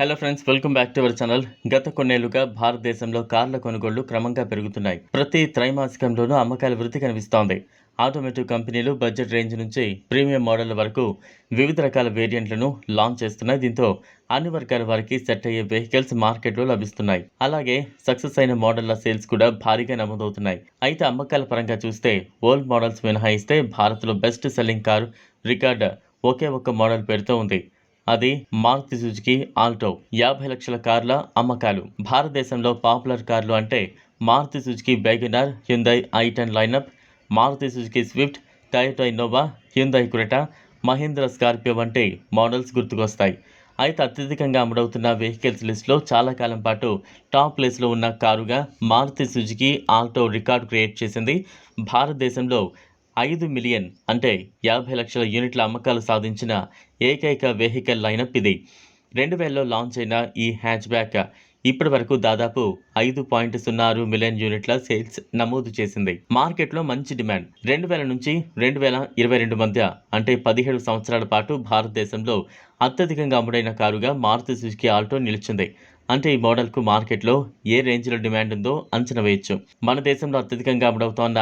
Hello friends welcome back to our channel గత కొన్నేళ్ళుగా భారతదేశంలో కార్ల కొనుగోళ్ళు క్రమంగా పెరుగుతున్నాయి. ప్రతి త్రైమాసికంలోనూ అమ్మకాల వృద్ధి కనిపిస్తోంది. ఆటోమేటిక్ కంపెనీలు బడ్జెట్ రేంజ్ నుంచి ప్రీమియం మోడళ్ళ వరకు వివిధ రకాల వేరియంట్లను లాంచ్ చేస్తున్నాయి. దీంతో అన్ని వర్గాల వారికి సెట్ అయ్యే వెహికల్స్ మార్కెట్లో లభిస్తున్నాయి. అలాగే సక్సెస్ అయిన మోడళ్ళ సేల్స్ కూడా భారీగా నమోదవుతున్నాయి. అయితే అమ్మకాల పరంగా చూస్తే ఓల్డ్ మోడల్స్ మినహాయిస్తే భారత్లో బెస్ట్ సెల్లింగ్ కారు రికార్డ్ ఒకే ఒక్క మోడల్ పేరుతో ఉంది. అది మారుతి సుజుకి ఆల్టో. యాభై లక్షల కార్ల అమ్మకాలు. భారతదేశంలో పాపులర్ కార్లు అంటే Maruti Suzuki బైగనర్ Hyundai i ten lineup Maruti Suzuki Swift Toyota Innova Hyundai Creta Mahindra Scorpio వంటి మోడల్స్ గుర్తుకొస్తాయి. అయితే అత్యధికంగా అమ్ముడవుతున్న వెహికల్స్ లిస్ట్లో చాలా కాలం పాటు టాప్ ప్లేస్లో ఉన్న కారుగా Maruti Suzuki Alto record create చేసింది భారతదేశంలో ఐదు మిలియన్ అంటే యాభై లక్షల యూనిట్ల అమ్మకాలు సాధించిన ఏకైక వెహికల్ లైనప్ ఇది. రెండు వేలలో లాంచ్ అయిన ఈ హ్యాచ్ బ్యాక్ ఇప్పటి వరకు దాదాపు ఐదు పాయింట్ సున్నా ఆరు మిలియన్ యూనిట్ల సేల్స్ నమోదు చేసింది. మార్కెట్లో మంచి డిమాండ్. రెండు వేల నుంచి రెండు వేల ఇరవై రెండు మధ్య అంటే పదిహేడు సంవత్సరాల పాటు భారతదేశంలో అత్యధికంగా అమ్ముడైన కారుగా మారుతి సుజుకి ఆల్టో నిలిచింది. అంటే ఈ మోడల్కు మార్కెట్లో ఏ రేంజ్లో డిమాండ్ ఉందో అంచనా వేయొచ్చు. మన దేశంలో అత్యధికంగా అమ్ముడవుతోన్న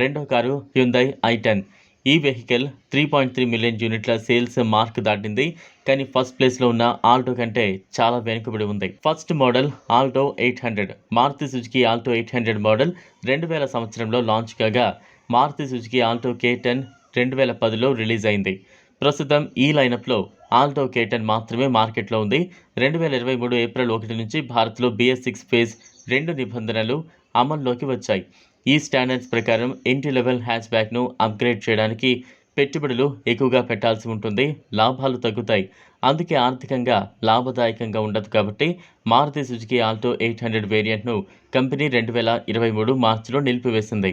రెండో కారు హ్యుందై ఐ టెన్. ఈ vehicle three point three million యూనిట్ల సేల్స్ మార్క్ దాటింది. కానీ ఫస్ట్ ప్లేస్లో ఉన్న ఆల్టో కంటే చాలా వెనుకబడి ఉంది. First model Alto eight hundred. Maruti Suzuki Alto eight hundred model రెండు వేల సంవత్సరంలో లాంచ్ కాగా Maruti Suzuki Alto K ten రెండు వేల పదిలో రిలీజ్ అయింది. ప్రస్తుతం ఈ లైనప్లో ఆల్టో కేటన్ మాత్రమే మార్కెట్లో ఉంది. రెండు వేల ఇరవై మూడు ఏప్రిల్ ఒకటి నుంచి భారత్లో బిఎస్ సిక్స్ ఫేజ్ రెండు నిబంధనలు అమల్లోకి వచ్చాయి. ఈ స్టాండర్డ్స్ ప్రకారం ఎంట్రీ లెవెల్ హ్యాచ్ బ్యాక్ను అప్గ్రేడ్ చేయడానికి పెట్టుబడులు ఎక్కువగా పెట్టాల్సి ఉంటుంది. లాభాలు తగ్గుతాయి. అందుకే ఆర్థికంగా లాభదాయకంగా ఉండదు కాబట్టి Maruti Suzuki Alto eight hundred వేరియంట్ను company రెండు వేల ఇరవై మూడు మార్చిలో నిలిపివేసింది.